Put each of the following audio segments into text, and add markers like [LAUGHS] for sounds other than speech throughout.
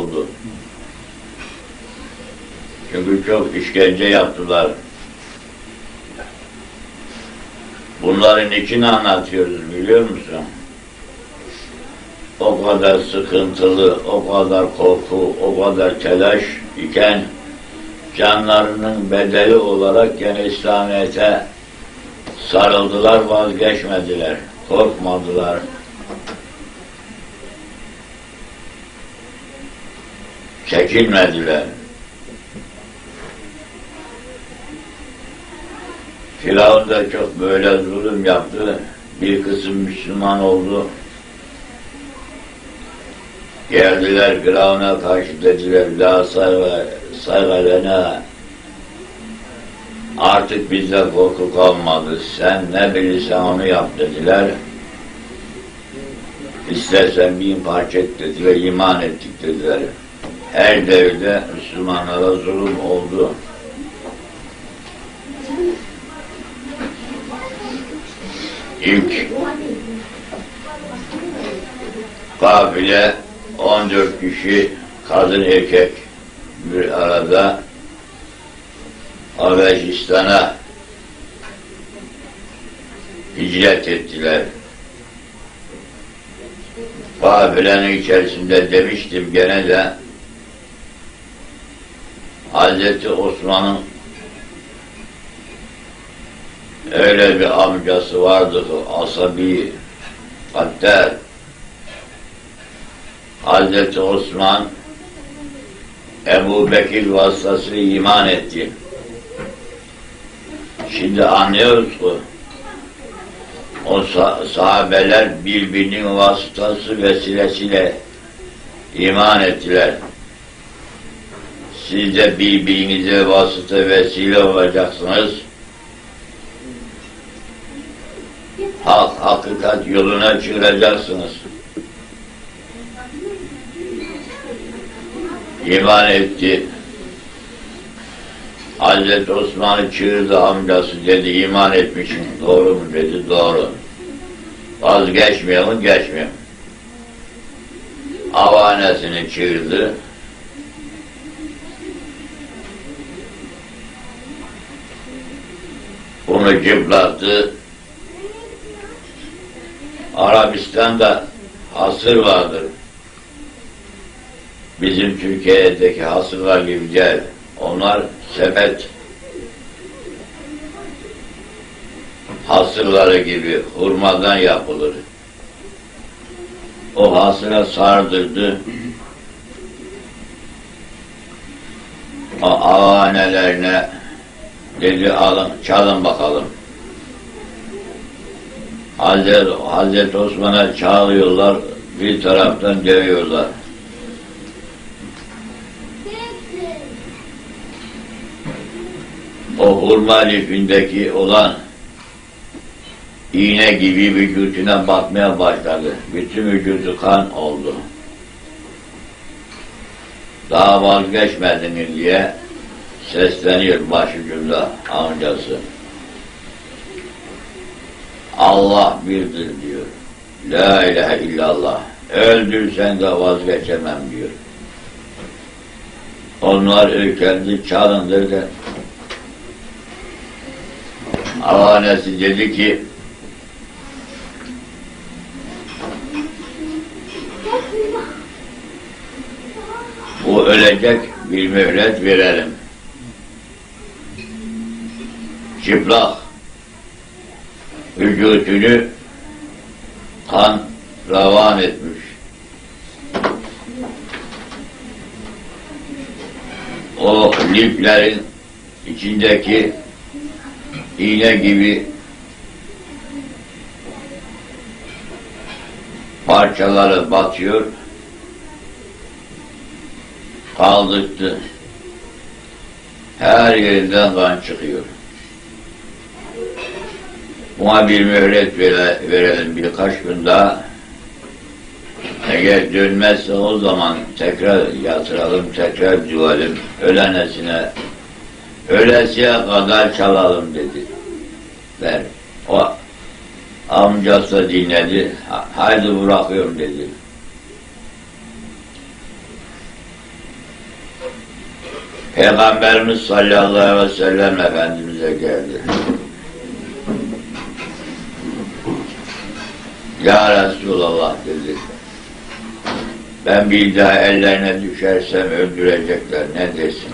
oldu. Çünkü çok işkence yaptılar. Bunların için anlatıyoruz biliyor musun? O kadar sıkıntılı, o kadar korku, o kadar telaş iken canlarının bedeli olarak gene İslamiyet'e sarıldılar, vazgeçmediler, korkmadılar. Çekinmediler. Firavun da çok böyle zulüm yaptı. Bir kısım Müslüman oldu. Geldiler Firavun'a karşı dediler La sayga, sayga lena Artık bizde korku kalmadı. Sen ne bilirsen onu yap dediler. İstersen bin parça et dediler. iman ettik dediler. Her devirde Müslümanlara zulüm oldu. İlk kafile 14 kişi kadın erkek bir arada Habeşistan'a hicret ettiler. Kafilenin içerisinde demiştim gene de Hazreti Osman'ın öyle bir amcası vardı asabi hatta Hazreti Osman Ebu Bekir vasıtasıyla iman etti. Şimdi anlıyoruz ki o sah sahabeler birbirinin vasıtası vesilesiyle iman ettiler. Siz de birbirinize vasıta vesile olacaksınız. Hak, hakikat yoluna çıkacaksınız. İman etti. Hazreti Osman'ı çığırdı amcası dedi iman etmişsin doğru mu dedi doğru. Vazgeçmiyor mu geçmiyor. Avanesini çığırdı. Bunu cıplattı. Arabistan'da hasır vardır. Bizim Türkiye'deki hasırlar gibi değil. Onlar sepet hasırları gibi hurmadan yapılır. O hasıra sardırdı. O avanelerine dedi alın, çalın bakalım. Hazreti, Hazreti Osman'a çağırıyorlar, bir taraftan dövüyorlar. o hurma lifindeki olan iğne gibi vücuduna batmaya başladı. Bütün vücudu kan oldu. Daha vazgeçmediniz diye sesleniyor başucunda amcası. Allah birdir diyor. La ilahe illallah. Öldürsen de vazgeçemem diyor. Onlar ülkendi, çalındır da Avanesi dedi ki bu ölecek bir mühlet verelim. Çıplak vücudunu kan ravan etmiş. O liflerin içindeki iğne gibi parçaları batıyor, kaldırdı. Her yerinden kan çıkıyor. Buna bir mühlet vere, verelim birkaç gün daha. Eğer dönmezse o zaman tekrar yatıralım, tekrar düvelim. Ölenesine ölesiye kadar çalalım dedi. Ver. O amcası da dinledi. Haydi bırakıyorum dedi. Peygamberimiz sallallahu aleyhi ve sellem Efendimiz'e geldi. Ya Resulallah dedi. Ben bir daha ellerine düşersem öldürecekler. Ne desin?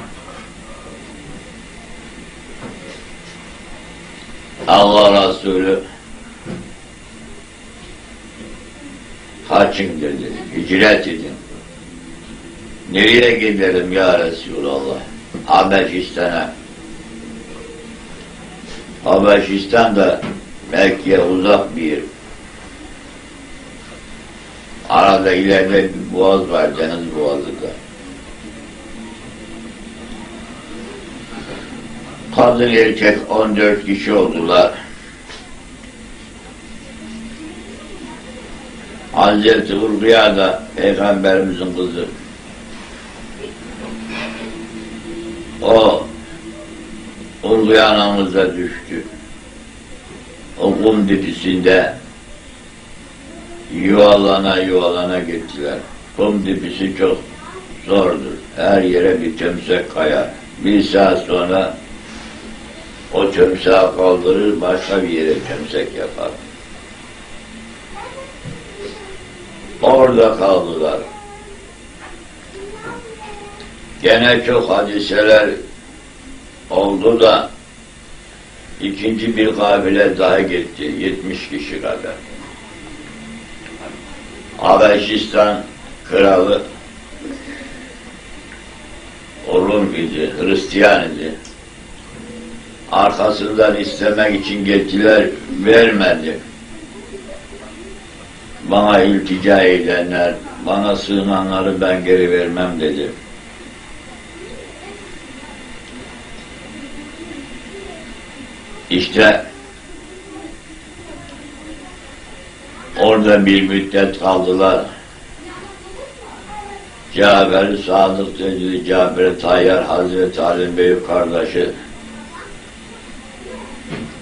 Allah Resulü kaçın dedi. Hicret edin. Nereye gidelim ya Resulallah? Habeşistan'a. Habeşistan da Mekke'ye uzak bir yer. Arada ileride bir boğaz var, deniz boğazı da. Kadın erkek 14 kişi oldular. Hazreti Urbiya da Peygamberimizin kızı. O Urbiya anamıza düştü. O kum dibisinde yuvalana yuvalana gittiler. Kum dibisi çok zordur. Her yere bir tömsek kayar. Bir saat sonra o tömseği kaldırır, başka bir yere tömsek yapar. Orada kaldılar. Gene çok hadiseler oldu da ikinci bir kabile daha gitti. 70 kişi kadar. Habeşistan kralı Rum idi, Hristiyan idi. Arkasından istemek için gittiler, vermedi. Bana iltica edenler, bana sığınanları ben geri vermem dedi. İşte orada bir müddet kaldılar. Cafer Sadık dedi, Cafer Tayyar Hazreti Ali Büyük kardeşi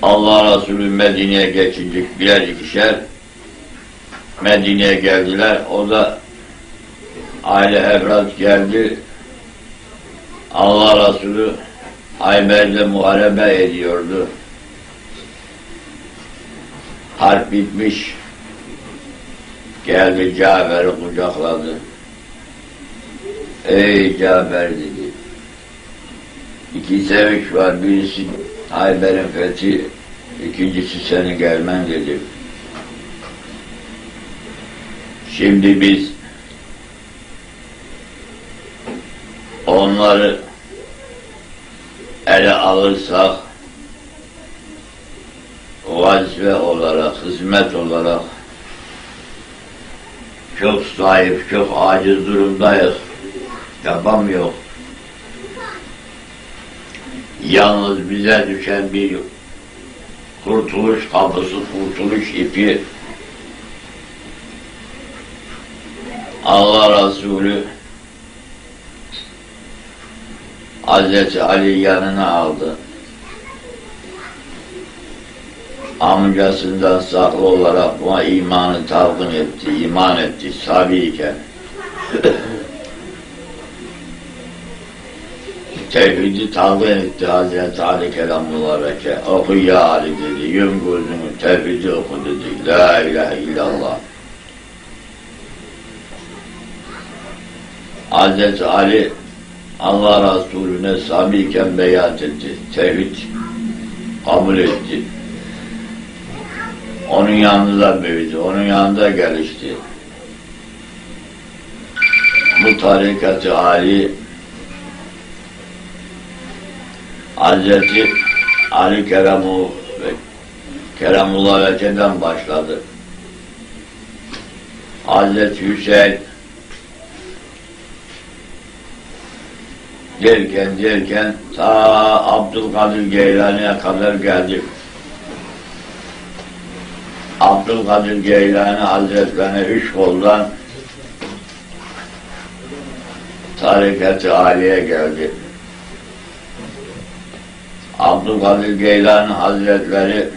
Allah Resulü Medine'ye geçince birer ikişer Medine'ye geldiler. O da aile evlat geldi. Allah Resulü Hayber'de muharebe ediyordu. Harp bitmiş. Geldi Cafer'i kucakladı. Ey Cafer dedi. İki sevinç var. Birisi Hayber'in fethi, ikincisi senin gelmen dedi. Şimdi biz onları ele alırsak vazife olarak, hizmet olarak çok zayıf, çok aciz durumdayız. Yapamıyor. Yalnız bize düşen bir kurtuluş kapısı, kurtuluş ipi Allah Resulü Hazreti Ali yanına aldı. Amcasından saklı olarak buna imanı talgın etti, iman etti sabiyken. [LAUGHS] Tevhidi talgın etti Hazreti Ali Kelamullah Veke. Oku ya Ali dedi, yum gözünü tevhidi oku dedi. La ilahe illallah. Hazreti Ali Allah Resulüne sabiyken beyat etti. Tevhid kabul etti. Onun yanında büyüdü, onun yanında gelişti. Bu tarikatı Ali Hazreti Ali Keremu ve Keremullah Vece'den başladı. Hazreti Hüseyin derken derken ta Abdülkadir Geylani'ye kadar geldik. Abdülkadir Geylani Hazretlerine üç koldan tarikat-ı aliye geldi. Abdülkadir Geylani Hazretleri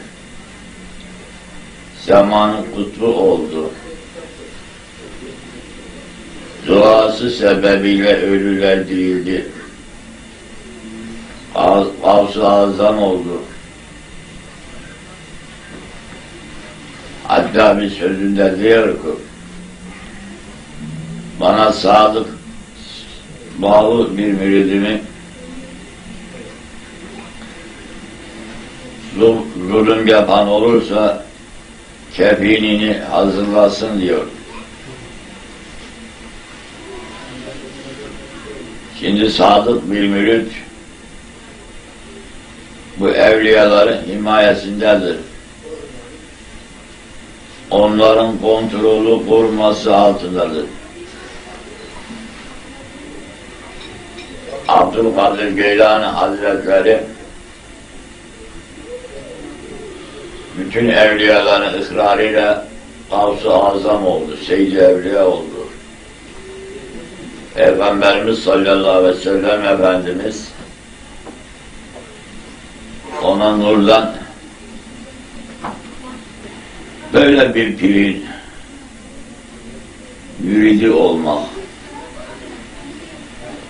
zamanın kutbu oldu. Duası sebebiyle ölüler dirildi. Gavs-ı Azam oldu. Hatta bir sözünde diyor ki bana sadık bağlı bir müridimi zul- zulüm yapan olursa kefinini hazırlasın diyor. Şimdi sadık bir mürit bu evliyaların himayesindedir. Onların kontrolü koruması altındadır. Abdülkadir Geylani Hazretleri bütün evliyaların ısrarıyla Gavs-ı Azam oldu, Seyyid-i Evliya oldu. Peygamberimiz sallallahu aleyhi ve sellem Efendimiz ona nurdan böyle bir pirin müridi olmak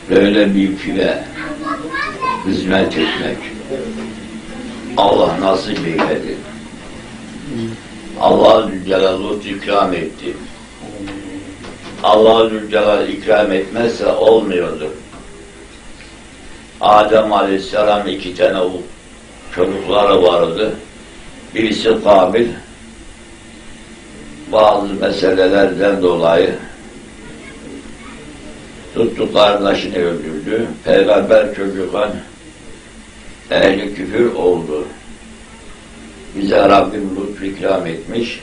böyle bir pire hizmet etmek Allah nasip eyledi. Allah Zülcelal'ı ikram etti. Allah Zülcelal ikram etmezse olmuyordu. Adem Aleyhisselam iki tane çocukları vardı. Birisi Kabil, bazı meselelerden dolayı tuttu kardeşini öldürdü. Peygamber çocukken ehli küfür oldu. Bize Rabbim lütfu ikram etmiş.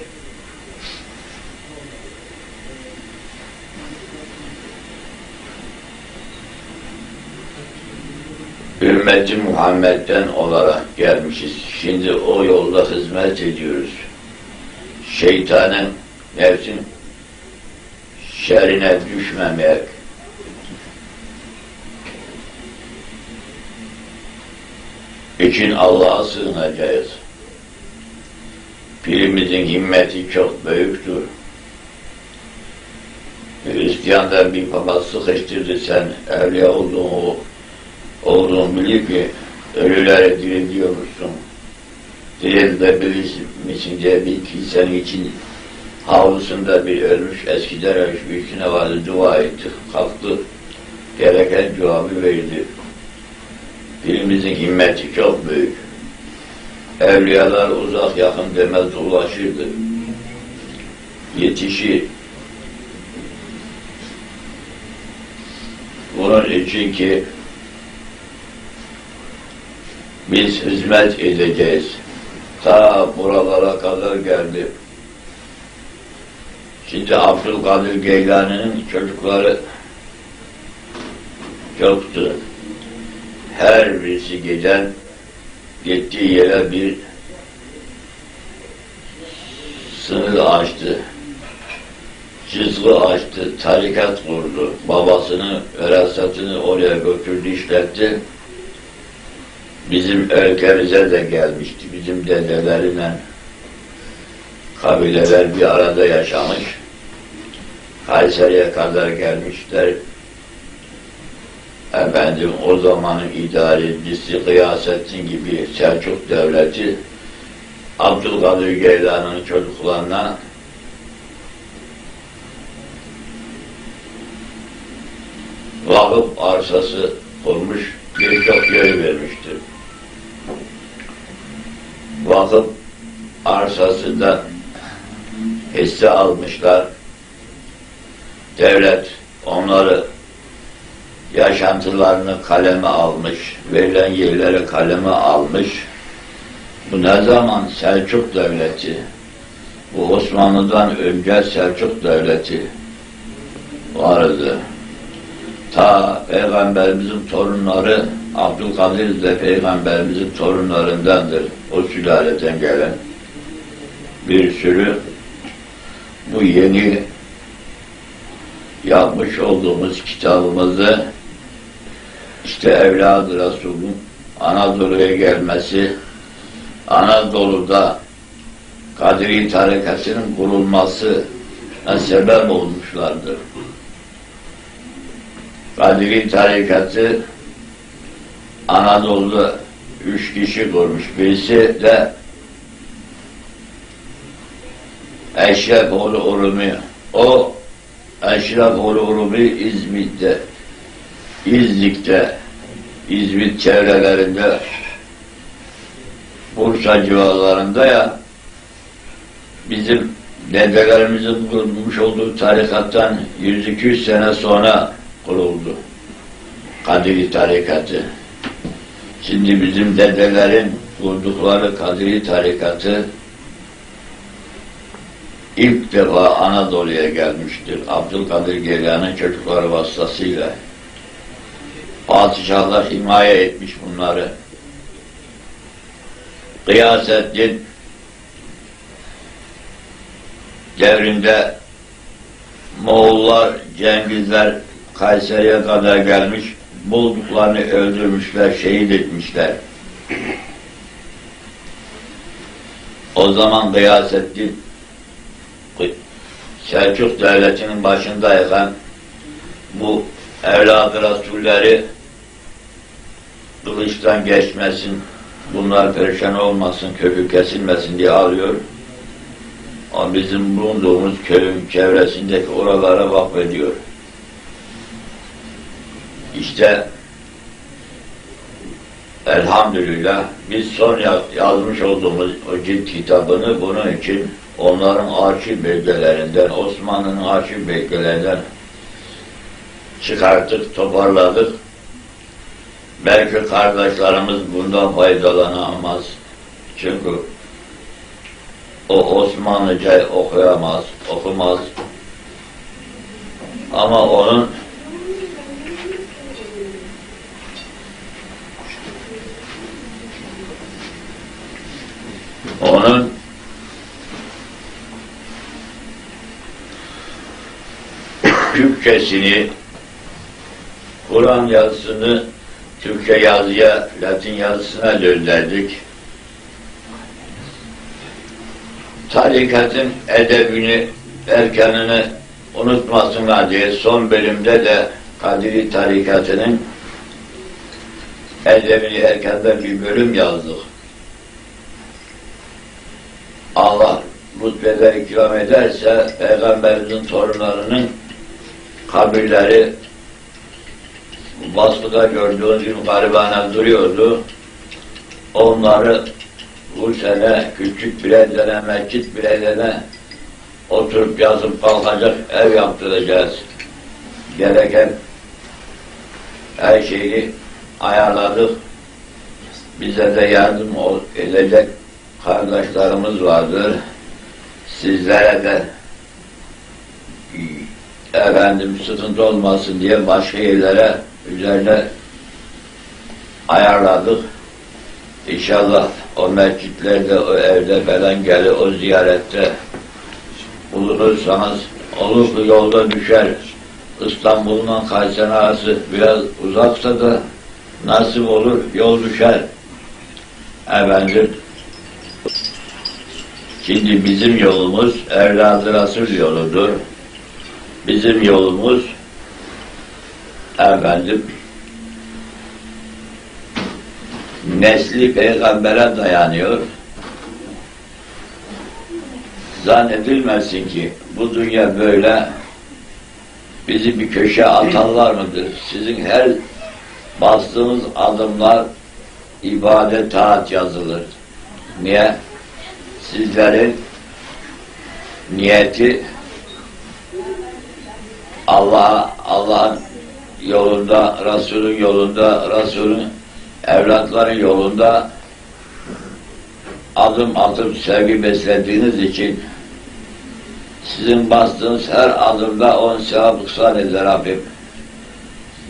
Ümmeti Muhammed'den olarak gelmişiz. Şimdi o yolda hizmet ediyoruz. Şeytanın, nefsin şerine düşmemek, için Allah'a sığınacağız. Pirimizin himmeti çok büyüktür. Hristiyan'da bir baba sıkıştırdı sen evliya olduğunu, olduğunu bilir ki ölüleri diriliyormuşsun. Diril de bilirsin diye bir kilisenin için havlusunda bir ölmüş, eskiden ölmüş birisine vardı, dua etti, kalktı, gereken cevabı verdi. Birimizin himmeti çok büyük. Evliyalar uzak yakın demez ulaşırdı. Yetişi bunun için ki biz hizmet edeceğiz. Ta buralara kadar geldi. Şimdi Abdülkadir Geylani'nin çocukları çoktu her birisi giden gittiği yere bir sınır açtı. Çizgi açtı, tarikat kurdu. Babasını, verasatını oraya götürdü, işletti. Bizim ülkemize de gelmişti. Bizim dedelerle kabileler bir arada yaşamış. Kayseri'ye kadar gelmişler. Efendim o zamanın idarecisi Gıyasettin gibi Selçuk Devleti Abdülkadir Geylani'nin çocuklarına vakıf arsası kurmuş birçok yer vermiştir. Vakıf arsasında hisse almışlar. Devlet onları yaşantılarını kaleme almış, verilen yerleri kaleme almış. Bu ne zaman Selçuk Devleti, bu Osmanlı'dan önce Selçuk Devleti vardı. Ta Peygamberimizin torunları, Abdülkadir de Peygamberimizin torunlarındandır. O sülaleden gelen bir sürü bu yeni yapmış olduğumuz kitabımızı işte evladı Resul'ün Anadolu'ya gelmesi, Anadolu'da Kadri tarikatının kurulması sebep olmuşlardır. Kadri tarikatı Anadolu'da üç kişi kurmuş. Birisi de Eşrefoğlu Urumi. O Eşrefoğlu Urumi İzmit'te, İzlik'te, İzmit çevrelerinde, Bursa civarlarında ya bizim dedelerimizin kurmuş olduğu tarikattan 100-200 sene sonra kuruldu. Kadiri tarikatı. Şimdi bizim dedelerin kurdukları Kadiri tarikatı ilk defa Anadolu'ya gelmiştir. Abdülkadir Geylani'nin çocukları vasıtasıyla. Padişahlar himaye etmiş bunları. Gıyasettin devrinde Moğollar, Cengizler Kayseri'ye kadar gelmiş, bulduklarını öldürmüşler, şehit etmişler. O zaman Gıyasettin Selçuk Devleti'nin başındayken bu evladı Rasulleri kılıçtan geçmesin, bunlar perişan olmasın, kökü kesilmesin diye alıyor. O bizim bulunduğumuz köyün çevresindeki oralara vakfediyor. İşte elhamdülillah biz son yazmış olduğumuz o cilt kitabını bunun için onların arşiv belgelerinden, Osmanlı'nın arşiv belgelerinden çıkarttık, toparladık. Belki kardeşlerimiz bundan faydalanamaz. Çünkü o Osmanlıca okuyamaz, okumaz. Ama onun onun Türkçesini, Kur'an yazısını Türkçe yazıya, Latin yazısına döndürdük. Tarikatın edebini, erkanını unutmasınlar diye son bölümde de Kadiri tarikatının edebini erkenden bir bölüm yazdık. Allah rütbeler ikram ederse Peygamberimizin torunlarının kabirleri Bastı'da gördüğünüz gibi garibane duruyordu. Onları bu sene küçük bireylere, mescit bireylere oturup yazıp kalkacak ev yaptıracağız. Gereken her şeyi ayarladık. Bize de yardım edecek kardeşlerimiz vardır. Sizlere de efendim sıkıntı olmasın diye başka yerlere üzerine ayarladık. İnşallah o mescitlerde, o evde falan gelir, o ziyarette bulunursanız olur yolda düşer. İstanbul'dan Kayseri arası biraz uzaksa da nasip olur, yol düşer. Efendim, şimdi bizim yolumuz Evladı Resul yoludur. Bizim yolumuz efendim nesli peygambere dayanıyor. Zannedilmesin ki bu dünya böyle bizi bir köşe atarlar mıdır? Sizin her bastığınız adımlar ibadet taat yazılır. Niye? Sizlerin niyeti Allah'a Allah'ın yolunda, Resul'ün yolunda, Resul'ün evlatların yolunda adım atıp sevgi beslediğiniz için sizin bastığınız her adımda on sevap ısrar eder Rabbim.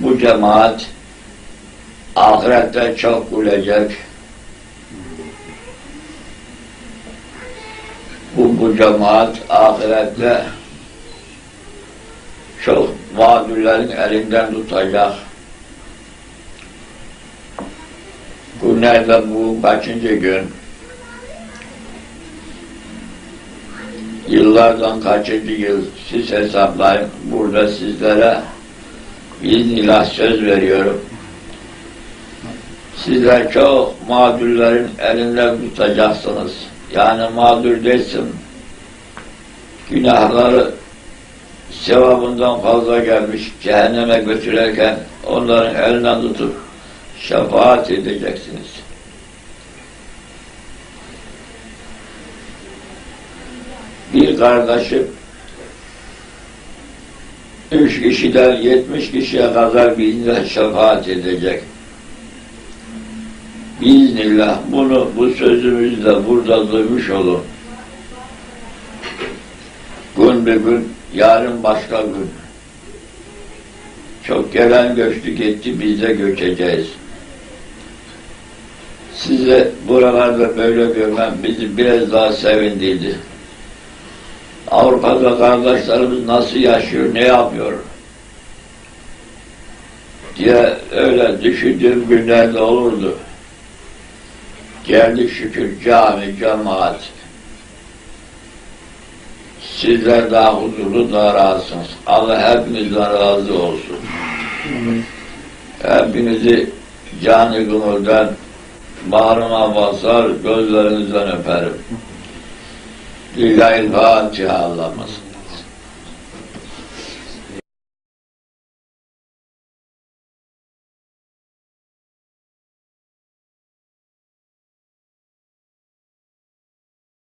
Bu cemaat ahirette çok gülecek. Bu, bu cemaat ahirette çok mağdurların elinden tutacak. Günlerde bu kaçıncı gün? Yıllardan kaçıncı yıl siz hesaplayın. Burada sizlere biiznillah söz veriyorum. Sizler çok mağdurların elinden tutacaksınız. Yani mağdur değilsin. Günahları sevabından fazla gelmiş cehenneme götürürken onların elinden tutup şefaat edeceksiniz. Bir kardeşim üç kişiden yetmiş kişiye kadar bizden şefaat edecek. Biiznillah bunu bu sözümüzle burada duymuş olun. Bir gün, yarın başka gün. Çok gelen göçtü gitti, biz de göçeceğiz. Size buralarda böyle görmem bizi biraz daha sevindirdi. Avrupa'da kardeşlerimiz nasıl yaşıyor, ne yapıyor diye öyle düşündüğüm günlerde olurdu. Geldik şükür cami, cemaat. Sizler daha huzurlu, daha rahatsınız. Allah hepinizden razı olsun. Hepinizi canı gönülden bağrıma basar, gözlerinizden öperim. Lillahi Fatiha Allah'ımız.